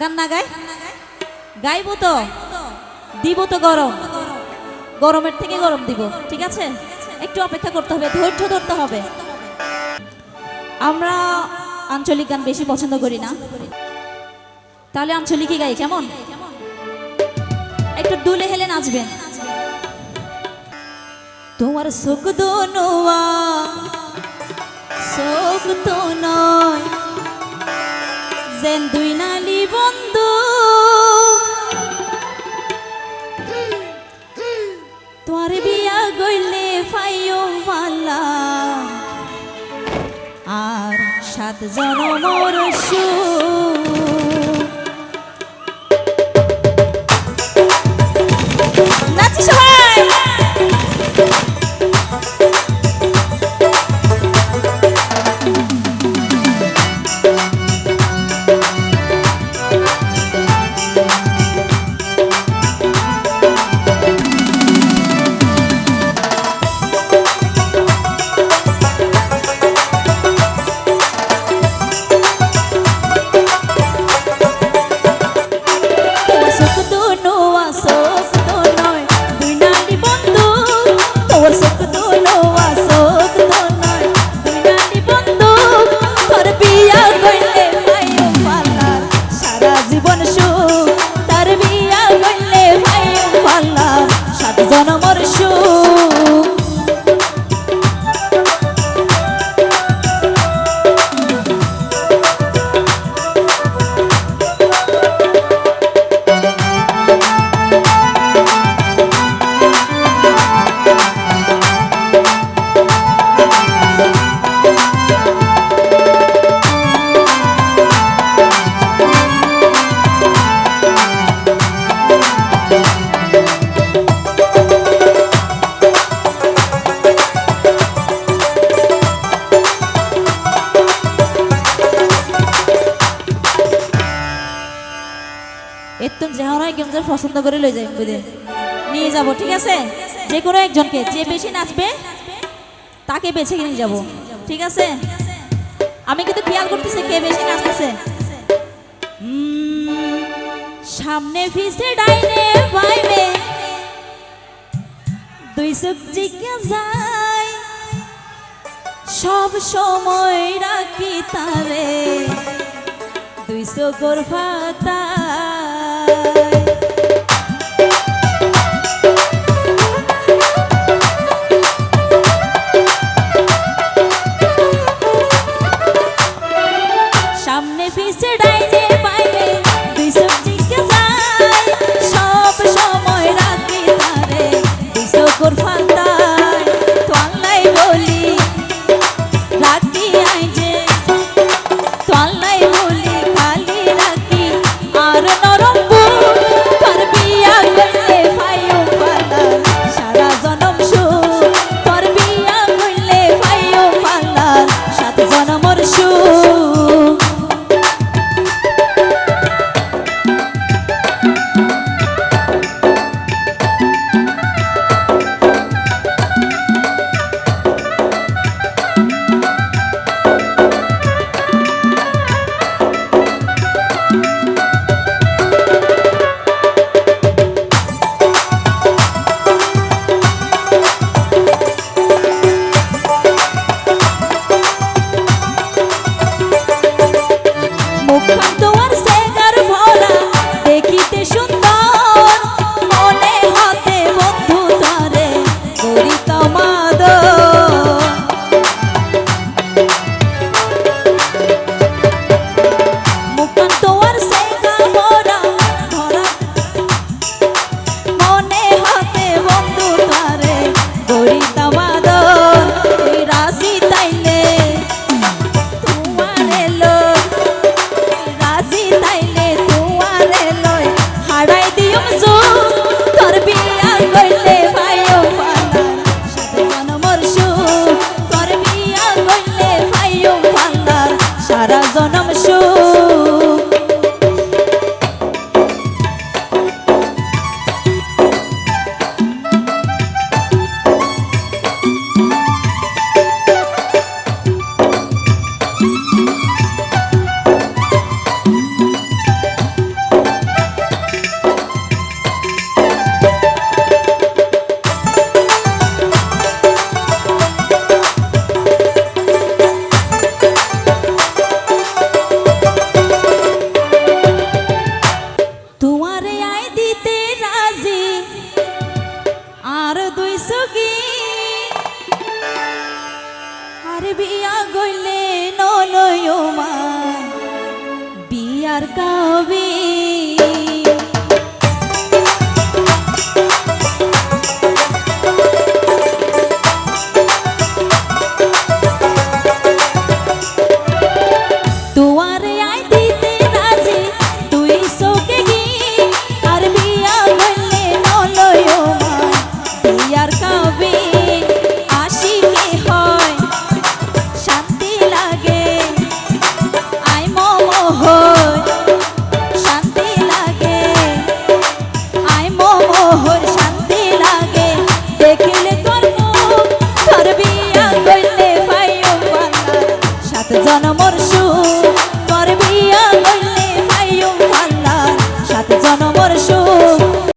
গান না গাই? গাইবো তো। দিব তো গরম। গরমের থেকে গরম দিব, ঠিক আছে? একটু অপেক্ষা করতে হবে, ধৈর্য ধরতে হবে। আমরা আঞ্চলিক গান বেশি পছন্দ করি না। তাহলে আঞ্চলিকই গাই, কেমন? একটু দুলে হেলে নাচবেন তোমার সুখ দোনোয়া সুখ তো নয়। যেন দুই নালি বন্ধু। তোর বিয়া গইলে ফাইও পালা আর সাত জনমর যাওয়ার পছন্দ করে লই যাই বুঝে। নিয়ে যাব, ঠিক আছে? যে কোনো একজনকে, যে বেশি নাচবে, তাকে বেছে নিয়ে যাব, ঠিক আছে? আমি কিন্তু খেয়াল করতেছি কে বেশি নাচতেছে। সামনে ফিসে ডাইনে বাইবে দুই চোখ যায়। সব সময় রাখি তারে। দুই চোখর ফাতায় সারা জনম হইয়া গইলে নলয়মা বিয়ার কাবে